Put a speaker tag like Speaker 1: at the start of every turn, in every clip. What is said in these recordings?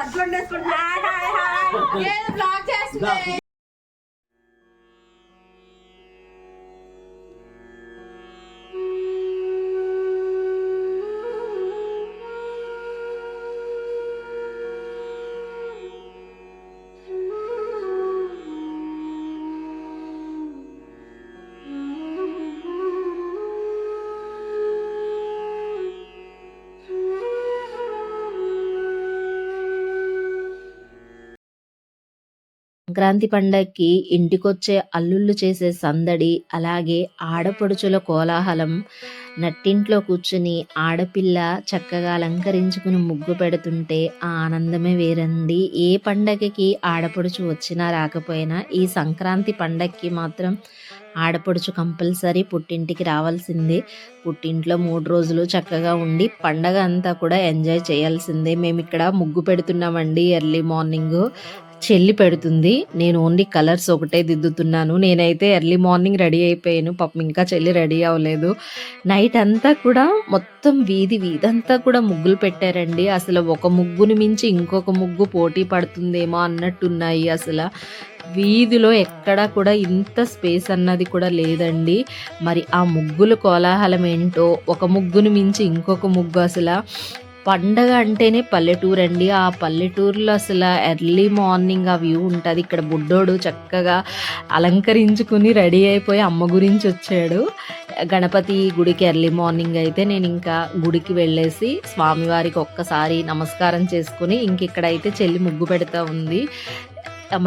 Speaker 1: అట్లా వండేసుకుంటా hi hi
Speaker 2: ఏదో blog చేస్తుంది
Speaker 3: సంక్రాంతి పండగకి ఇంటికొచ్చే అల్లుళ్ళు చేసే సందడి అలాగే ఆడపడుచుల కోలాహలం నట్టింట్లో కూర్చుని ఆడపిల్ల చక్కగా అలంకరించుకుని ముగ్గు పెడుతుంటే ఆ ఆనందమే వేరండి. ఏ పండగకి ఆడపడుచు వచ్చినా రాకపోయినా ఈ సంక్రాంతి పండగకి మాత్రం ఆడపడుచు కంపల్సరీ పుట్టింటికి రావాల్సిందే. పుట్టింట్లో మూడు రోజులు చక్కగా ఉండి పండగ అంతా కూడా ఎంజాయ్ చేయాల్సిందే. మేము ఇక్కడ ముగ్గు పెడుతున్నామండి ఎర్లీ మార్నింగ్. చెల్లి పెడుతుంది. నేను ఓన్లీ కలర్స్ ఒకటే దిద్దుతున్నాను. నేనైతే ఎర్లీ మార్నింగ్ రెడీ అయిపోయాను. పాపం ఇంకా చెల్లి రెడీ అవ్వలేదు. నైట్ అంతా కూడా మొత్తం వీధి వీధంతా కూడా ముగ్గులు పెట్టారండి. అసలు ఒక ముగ్గుని మించి ఇంకొక ముగ్గు పోటీ పడుతుందేమో అన్నట్టున్నాయి అసలు. వీధిలో ఎక్కడా కూడా ఇంత స్పేస్ అన్నది కూడా లేదండి. మరి ఆ ముగ్గుల కోలాహలం ఏంటో ఒక ముగ్గుని మించి ఇంకొక ముగ్గు అసలు పండగ అంటేనే పల్లెటూరు అండి. ఆ పల్లెటూరులో అసలు ఎర్లీ మార్నింగ్ ఆ వ్యూ ఉంటుంది. ఇక్కడ బుడ్డోడు చక్కగా అలంకరించుకుని రెడీ అయిపోయి అమ్మ గురించి వచ్చాడు. గణపతి గుడికి ఎర్లీ మార్నింగ్ అయితే నేను ఇంకా గుడికి వెళ్ళేసి స్వామివారికి ఒక్కసారి నమస్కారం చేసుకుని ఇంక ఇక్కడైతే చెల్లి ముగ్గు పెడతా ఉంది.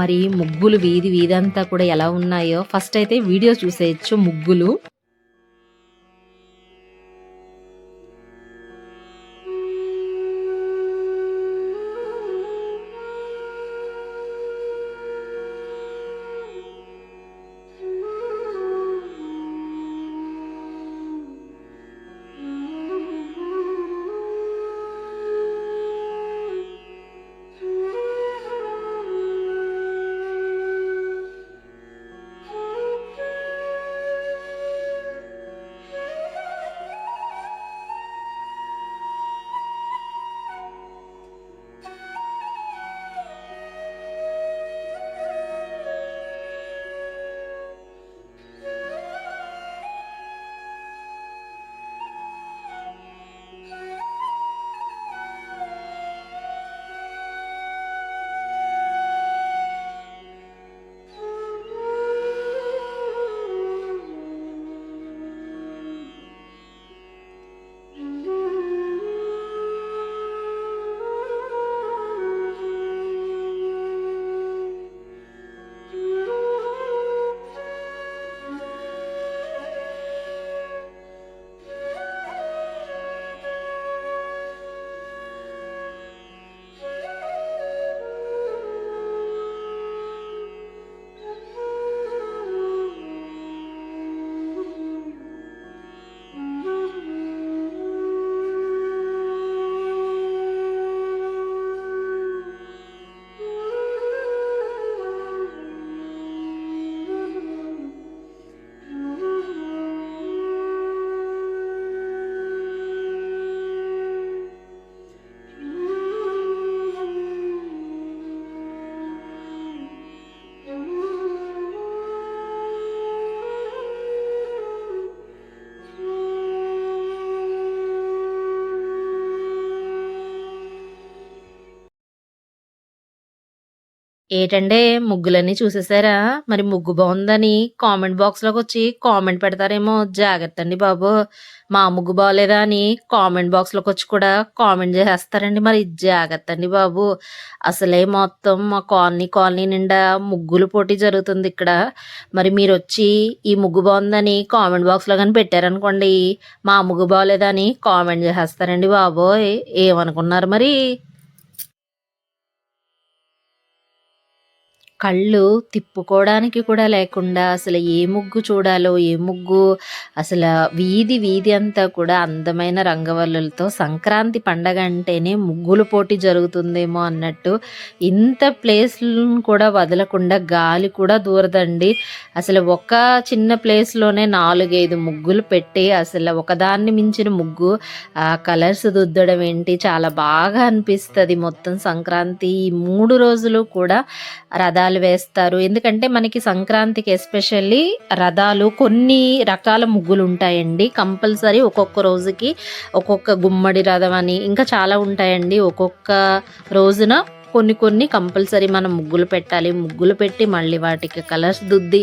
Speaker 3: మరి ముగ్గులు వీధి వీధంతా కూడా ఎలా ఉన్నాయో ఫస్ట్ అయితే వీడియో చూసేయచ్చు ముగ్గులు. ఏటండే ముగ్గులన్నీ చూసేసారా మరి ముగ్గు బాగుందని కామెంట్ బాక్స్లోకి వచ్చి కామెంట్ పెడతారేమో. జాగ్రత్త అండి బాబు. మా ముగ్గు బాగలేదా అని కామెంట్ బాక్స్లోకి వచ్చి కూడా కామెంట్ చేసేస్తారండి మరి. జాగ్రత్త అండి బాబు. అసలే మొత్తం మా కాలనీ కాలనీ నిండా ముగ్గులు పోటీ జరుగుతుంది ఇక్కడ. మరి మీరు వచ్చి ఈ ముగ్గు బాగుందని కామెంట్ బాక్స్లో కానీ పెట్టారనుకోండి మా ముగ్గు బాగలేదా అని కామెంట్ చేసేస్తారండి బాబోయ్. ఏమనుకున్నారు మరి? కళ్ళు తిప్పుకోవడానికి కూడా లేకుండా అసలు ఏ ముగ్గు చూడాలో ఏ ముగ్గు అసలు వీధి వీధి అంతా కూడా అందమైన రంగవల్లులతో సంక్రాంతి పండగ అంటేనే ముగ్గుల పోటీ జరుగుతుందేమో అన్నట్టు ఇంత ప్లేస్లను కూడా వదలకుండా గాలి కూడా దూరదండి. అసలు ఒక చిన్న ప్లేస్లోనే నాలుగైదు ముగ్గులు పెట్టి అసలు ఒకదాన్ని మించిన ముగ్గు ఆ కలర్స్ దుద్దడం ఏంటి చాలా బాగా అనిపిస్తుంది మొత్తం సంక్రాంతి. ఈ మూడు రోజులు కూడా రథాలు వేస్తారు. ఎందుకంటే మనకి సంక్రాంతికి ఎస్పెషల్లీ రథాలు కొన్ని రకాల ముగ్గులు ఉంటాయండి. కంపల్సరీ ఒక్కొక్క రోజుకి ఒక్కొక్క గుమ్మడి రథం అని ఇంకా చాలా ఉంటాయండి. ఒక్కొక్క రోజున కొన్ని కొన్ని కంపల్సరీ మనం ముగ్గులు పెట్టాలి. ముగ్గులు పెట్టి మళ్ళీ వాటికి కలర్స్ దుద్ది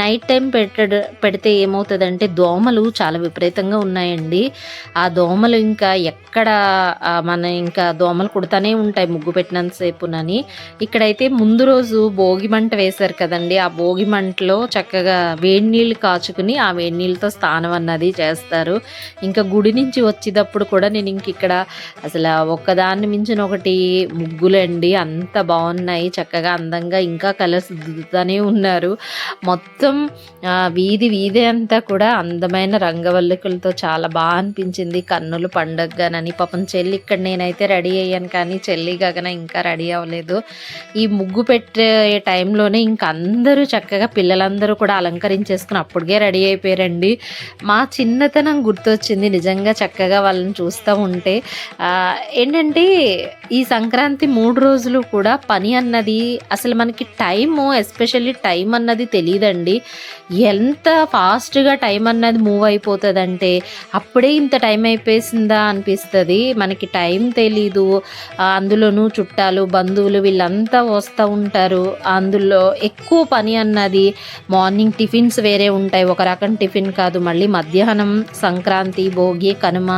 Speaker 3: నైట్ టైం పెట్టడ పెడితే ఏమవుతుందంటే దోమలు చాలా విపరీతంగా ఉన్నాయండి. ఆ దోమలు ఇంకా ఎక్కడ మన ఇంకా దోమలు కుడతానే ఉంటాయి ముగ్గు పెట్టినంతసేపునని ఇక్కడైతే ముందు రోజు భోగి మంట వేశారు కదండి. ఆ భోగి మంటలో చక్కగా వేడి నీళ్ళు కాచుకుని ఆ వేడి నీళ్ళతో స్నానం అన్నది చేస్తారు. ఇంకా గుడి నుంచి వచ్చేటప్పుడు కూడా నేను ఇంక ఇక్కడ అసలు ఒక్కదాన్ని మించిన ఒకటి ముగ్గులండి. అంత బాగున్నాయి చక్కగా అందంగా ఇంకా కలర్స్ దిద్దుతూనే ఉన్నారు. మొత్తం వీధి వీధి అంతా కూడా అందమైన రంగవల్లికలతో చాలా బాగా అనిపించింది. కన్నులు పండగగానని పాపం చెల్లి ఇక్కడ నేనైతే రెడీ అయ్యాను కానీ చెల్లి గగన ఇంకా రెడీ అవ్వలేదు. ఈ ముగ్గు పెట్టే టైంలోనే ఇంక అందరూ చక్కగా పిల్లలందరూ కూడా అలంకరించేసుకుని అప్పటికే రెడీ అయిపోయారండి. మా చిన్నతనం గుర్తొచ్చింది నిజంగా చక్కగా వాళ్ళని చూస్తూ ఉంటే. ఏంటంటే ఈ సంక్రాంతి మూడు రోజులు రోజులు కూడా పని అన్నది అసలు మనకి టైము ఎస్పెషల్లీ టైం అన్నది తెలియదండి ఎంత ఫాస్ట్గా టైం అన్నది మూవ్ అయిపోతుందంటే అప్పుడే ఇంత టైం అయిపోయిందా అనిపిస్తుంది. మనకి టైం తెలీదు. అందులోనూ చుట్టాలు బంధువులు వీళ్ళంతా వస్తూ ఉంటారు. అందులో ఎక్కువ పని అన్నది మార్నింగ్ టిఫిన్స్ వేరే ఉంటాయి. ఒక రకం టిఫిన్ కాదు. మళ్ళీ మధ్యాహ్నం సంక్రాంతి భోగి కనుమ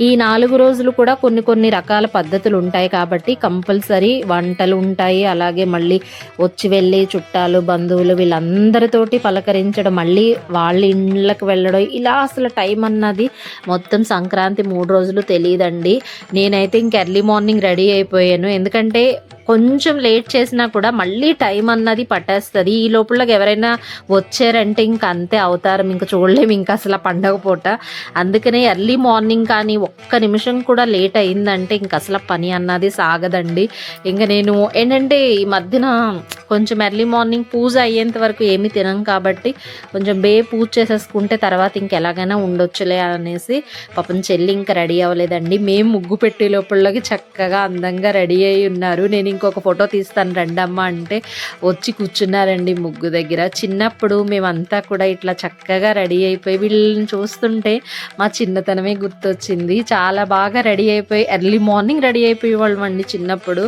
Speaker 3: ఈ నాలుగు రోజులు కూడా కొన్ని కొన్ని రకాల పద్ధతులు ఉంటాయి. కాబట్టి కంపల్సరీ వంటలు ఉంటాయి అలాగే మళ్ళీ వచ్చి వెళ్ళి చుట్టాలు బంధువులు వీళ్ళందరితోటి పలకరించడం మళ్ళీ వాళ్ళ ఇళ్ళకి వెళ్ళడం. ఇలా అసలు టైం అన్నది మొత్తం సంక్రాంతి మూడు రోజులు తెలియదండి నేనైతే ఇంక ఎర్లీ మార్నింగ్ రెడీ అయిపోయాను. ఎందుకంటే కొంచెం లేట్ చేసినా కూడా మళ్ళీ టైం అన్నది పట్టేస్తుంది. ఈ లోపల ఎవరైనా వచ్చారంటే ఇంక అంతే అవతారం. ఇంకా చూడలేము. ఇంకా అసలు పండగ పూట. అందుకనే ఎర్లీ మార్నింగ్ కానీ ఒక్క నిమిషం కూడా లేట్ అయిందంటే ఇంక అసలు పని అన్నది సాగదండి. ఇంకా నేను ఏంటంటే ఈ మధ్యన కొంచెం ఎర్లీ మార్నింగ్ పూజ అయ్యేంత వరకు ఏమీ తినం కాబట్టి కొంచెం బే పూజ చేసేసుకుంటే తర్వాత ఇంకెలాగైనా ఉండొచ్చులే అనేసి పాపం చెల్లి ఇంకా రెడీ అవ్వలేదండి. మేము ముగ్గు పెట్టే లోపలకి చక్కగా అందంగా రెడీ అయి ఉన్నారు. నేను ఇంకొక ఫోటో తీస్తాను. రండమ్మ అంటే వచ్చి కూర్చున్నారండి ముగ్గు దగ్గర. చిన్నప్పుడు మేమంతా కూడా ఇట్లా చక్కగా రెడీ అయిపోయి వీళ్ళని చూస్తుంటే మా చిన్నతనమే గుర్తొచ్చింది. చాలా బాగా రెడీ అయిపోయి ఎర్లీ మార్నింగ్ రెడీ అయిపోయి వాళ్ళమండి చిన్నప్పుడు.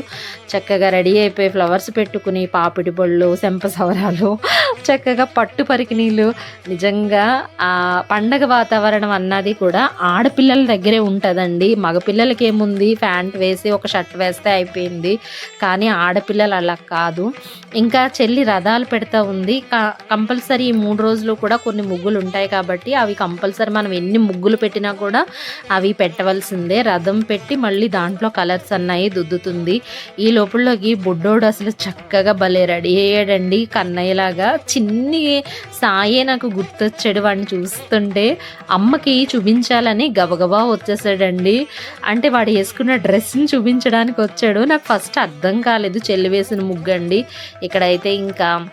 Speaker 3: చక్కగా రెడీ అయిపోయి ఫ్లవర్స్ పెట్టుకుని పాపిడి బొళ్ళు సెంప సవరాలు చక్కగా పట్టు పరికినీళ్ళు నిజంగా ఆ పండగ వాతావరణం అన్నది కూడా ఆడపిల్లల దగ్గరే ఉంటుందండి. మగపిల్లలకి ఏముంది? ప్యాంట్ వేసి ఒక షర్ట్ వేస్తే అయిపోయింది. కానీ ఆడపిల్లలు అలా కాదు. ఇంకా చెల్లి రథాలు పెడతా ఉంది. క- కంపల్సరీ ఈ మూడు రోజులు కూడా కొన్ని ముగ్గులు ఉంటాయి కాబట్టి అవి కంపల్సరీ మనం ఎన్ని ముగ్గులు పెట్టినా కూడా అవి పెట్టవలసిందే. రథం పెట్టి మళ్ళీ దాంట్లో కలర్స్ అన్నాయి దుద్దుతుంది. ఈ లోపలకి బుడ్డోడు అసలు చక్కగా భలే రెడీ అయ్యాడండి. కన్నయ్యలాగా చిన్ని సాయే నాకు గుర్తొచ్చాడు వాడిని చూస్తుంటే. అమ్మకి చూపించాలని గబగబా వచ్చేసాడండి. అంటే వాడు వేసుకున్న డ్రెస్ని చూపించడానికి వచ్చాడు. నాకు ఫస్ట్ అర్థం కాలేదు చెల్లి వేసిన ముగ్గండి. ఇక్కడైతే ఇంకా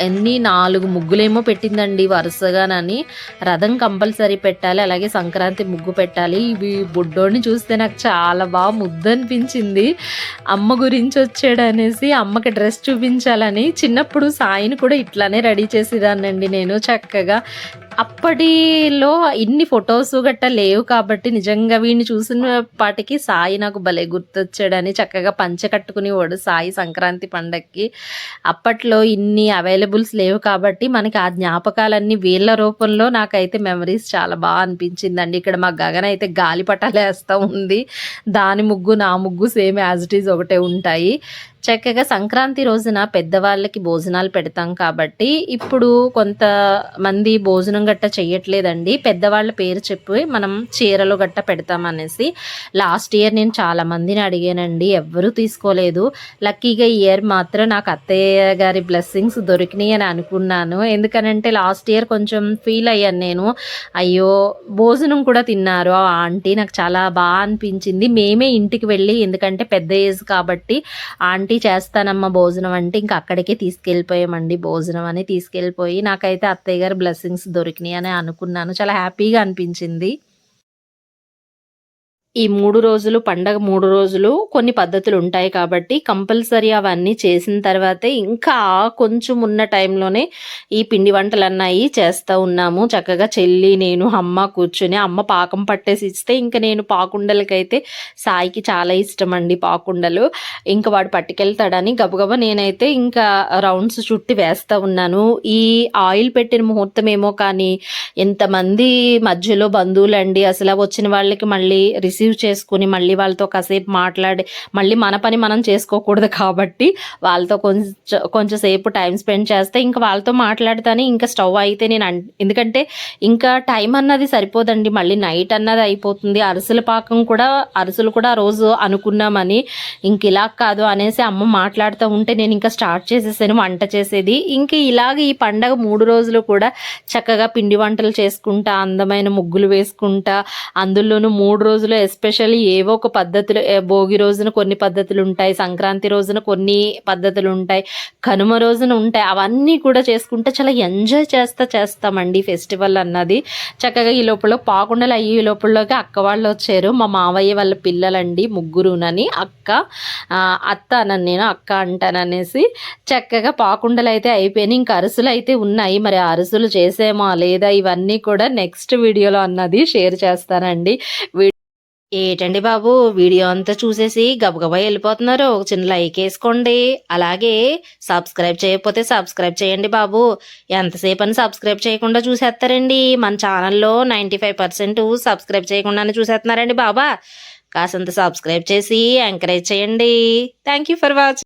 Speaker 3: ఎన్ని నాలుగు ముగ్గులేమో పెట్టిందండి వరుసగానని. రథం కంపల్సరీ పెట్టాలి అలాగే సంక్రాంతి ముగ్గు పెట్టాలి. ఇవి బుడ్డోని చూస్తే నాకు చాలా బాగా ముద్దు అనిపించింది అమ్మ గురించి వచ్చాడు అనేసి అమ్మకి డ్రెస్ చూపించాలని చిన్నప్పుడు సాయిని కూడా ఇట్లానే రెడీ చేసేదాన్నండి నేను చక్కగా. అప్పటిలో ఇన్ని ఫొటోస్ గట్ట లేవు కాబట్టి నిజంగా వీడిని చూసిన పాటికి సాయి నాకు భలే గుర్తొచ్చాడని చక్కగా పంచె కట్టుకునేవాడు సాయి సంక్రాంతి పండక్కి. అప్పట్లో ఇన్ని అవైలబుల్స్ లేవు కాబట్టి మనకి ఆ జ్ఞాపకాలన్నీ వీళ్ళ రూపంలో నాకైతే మెమరీస్ చాలా బాగా అనిపించిందండి. ఇక్కడ మా గగన అయితే గాలిపటాలు వేస్తూ ఉంది. దాని ముగ్గు నా ముగ్గు సేమ్ యాజ్ ఇట్ ఈజ్ ఒకటే ఉంటాయి. చక్కగా సంక్రాంతి రోజున పెద్దవాళ్ళకి భోజనాలు పెడతాం కాబట్టి ఇప్పుడు కొంతమంది భోజనం గట్ట చేయట్లేదండి పెద్దవాళ్ళ పేరు చెప్పి మనం చీరలు గట్ట పెడతాం అనేసి. లాస్ట్ ఇయర్ నేను చాలా మందిని అడిగానండి. ఎవ్వరూ తీసుకోలేదు. లక్కీగా ఇయర్ మాత్రం నాకు అత్తయ్య గారి బ్లెస్సింగ్స్ దొరికినాయి అని అనుకున్నాను. ఎందుకనంటే లాస్ట్ ఇయర్ కొంచెం ఫీల్ అయ్యాను నేను. అయ్యో భోజనం కూడా తిన్నారు. ఆ ఆంటీ నాకు చాలా బాగా అనిపించింది. మేమే ఇంటికి వెళ్ళి ఎందుకంటే పెద్ద ఏజ్ కాబట్టి ఆంటీ చేస్తానమ్మా భోజనం అంటే ఇంకా అక్కడికే తీసుకెళ్ళిపోయామండి భోజనం అని తీసుకెళ్ళిపోయి నాకైతే అత్తయ్య గారి బ్లెస్సింగ్స్ దొరికినాయి అని అనుకున్నాను. చాలా హ్యాపీగా అనిపించింది. ఈ మూడు రోజులు పండగ మూడు రోజులు కొన్ని పద్ధతులు ఉంటాయి కాబట్టి కంపల్సరీ అవన్నీ చేసిన తర్వాతే ఇంకా కొంచెం ఉన్న టైంలోనే ఈ పిండి వంటలు అన్నాయి చేస్తూ ఉన్నాము. చక్కగా చెల్లి నేను అమ్మ కూర్చుని అమ్మ పాకం పట్టేసి ఇస్తే ఇంకా నేను పాకుండలకైతే సాయికి చాలా ఇష్టం అండి పాకుండలు. ఇంకా వాడు పట్టుకెళ్తాడని గబగబా నేనైతే ఇంకా రౌండ్స్ చుట్టి వేస్తూ ఉన్నాను. ఈ ఆయిల్ పెట్టిన ముహూర్తం ఏమో కానీ ఎంతమంది మధ్యలో బంధువులండి అసలు వచ్చిన వాళ్ళకి మళ్ళీ రిసీవ్ చేసుకుని మళ్ళీ వాళ్ళతో కాసేపు మాట్లాడి మళ్ళీ మన పని మనం చేసుకోకూడదు కాబట్టి వాళ్ళతో కొంచెం కొంచెంసేపు టైం స్పెండ్ చేస్తే ఇంకా వాళ్ళతో మాట్లాడతాను ఇంకా స్టవ్ అయితే నేను అన్- ఎందుకంటే ఇంకా టైం అన్నది సరిపోదండి. మళ్ళీ నైట్ అన్నది అయిపోతుంది. అరిసెల పాకం కూడా అరిసెలు కూడా ఆ రోజు అనుకున్నామని ఇంక ఇలా కాదు అనేసి అమ్మ మాట్లాడుతూ ఉంటే నేను ఇంకా స్టార్ట్ చేసేసాను వంట చేసేది. ఇంక ఇలాగ ఈ పండగ మూడు రోజులు కూడా చక్కగా పిండి వంటలు చేసుకుంటా అందమైన ముగ్గులు వేసుకుంటా అందులోనూ మూడు రోజులు ఎస్పెషల్లీ ఏవో ఒక పద్ధతులు భోగి రోజున కొన్ని పద్ధతులు ఉంటాయి సంక్రాంతి రోజున కొన్ని పద్ధతులు ఉంటాయి కనుమ రోజున ఉంటాయి. అవన్నీ కూడా చేసుకుంటే చాలా ఎంజాయ్ చేస్తా చేస్తామండి ఫెస్టివల్ అన్నది. చక్కగా ఈ లోపల పాకుండలు అయ్యి ఈ లోపలలోకి అక్క వాళ్ళు వచ్చారు. మా మావయ్య వాళ్ళ పిల్లలండి ముగ్గురునని అక్క అత్త అనని నేను అక్క అంటాననేసి చక్కగా పాకుండలు అయితే అయిపోయినాయి. ఇంకా అరుసులు అయితే ఉన్నాయి. మరి అరుసులు చేసేమో లేదా ఇవన్నీ కూడా నెక్స్ట్ వీడియోలో అన్నది షేర్ చేస్తానండి. ఏటండి బాబు? వీడియో అంతా చూసేసి గబగబా వెళ్ళిపోతున్నారు. ఒక చిన్న లైక్ వేసుకోండి. అలాగే సబ్స్క్రైబ్ చేయకపోతే సబ్స్క్రైబ్ చేయండి బాబు. ఎంతసేపు అని సబ్స్క్రైబ్ చేయకుండా చూసేస్తారండి. మన ఛానల్లో నైంటీ ఫైవ్ పర్సెంట్ సబ్స్క్రైబ్ చేయకుండానే చూసేస్తున్నారండి బాబా. కాసంత సబ్స్క్రైబ్ చేసి ఎంకరేజ్ చేయండి. Thank you for watching